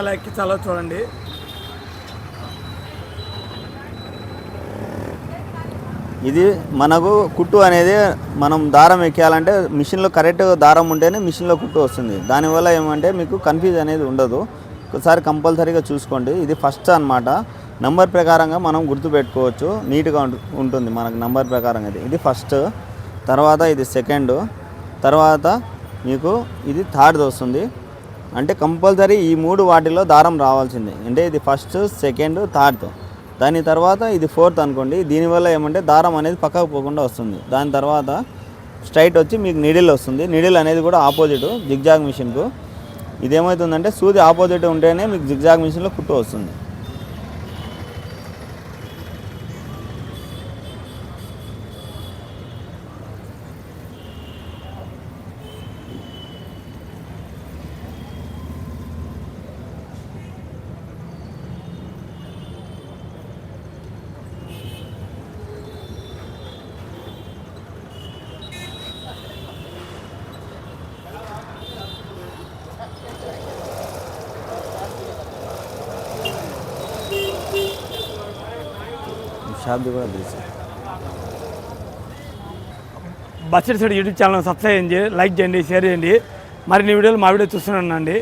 అలా ఎక్కించాలో చూడండి. ఇది మనకు కుట్టు అనేది మనం దారం ఎక్కేయాలంటే మిషన్లో కరెక్ట్ దారం ఉంటేనే మిషన్లో కుట్టు వస్తుంది. దానివల్ల ఏమంటే మీకు కన్ఫ్యూజ్ అనేది ఉండదు. ఒకసారి కంపల్సరీగా చూసుకోండి. ఇది ఫస్ట్ అన్నమాట. నంబర్ ప్రకారంగా మనం గుర్తుపెట్టుకోవచ్చు నీట్గా ఉంటుంది మనకు నంబర్ ప్రకారంగా ఇది. ఇది ఫస్ట్. తర్వాత ఇది సెకండ్. తర్వాత మీకు ఇది థర్డ్ వస్తుంది. అంటే కంపల్సరీ ఈ మూడు వాటిలో దారం రావాల్సిందే. అంటే ఇది ఫస్ట్ సెకండ్ థర్డ్. దాని తర్వాత ఇది ఫోర్త్ అనుకోండి. దీనివల్ల ఏమంటే దారం అనేది పక్కకు పోకుండా వస్తుంది. దాని తర్వాత స్ట్రైట్ వచ్చి మీకు నిడిల్ వస్తుంది. నిడిల్ అనేది కూడా ఆపోజిట్ జిగ్జాగ్ మిషన్కు. ఇది ఏమవుతుందంటే సూది ఆపోజిట్ ఉంటేనే మీకు జిగ్జాగ్ మిషన్లో కుట్టు వస్తుంది. షాప్ది కూడా తెలుసు budget side YouTube channel subscribe చేయండి లైక్ చేయండి షేర్ చేయండి. మరిన్ని వీడియోలు మా వీడియో చూస్తూనే ఉండండి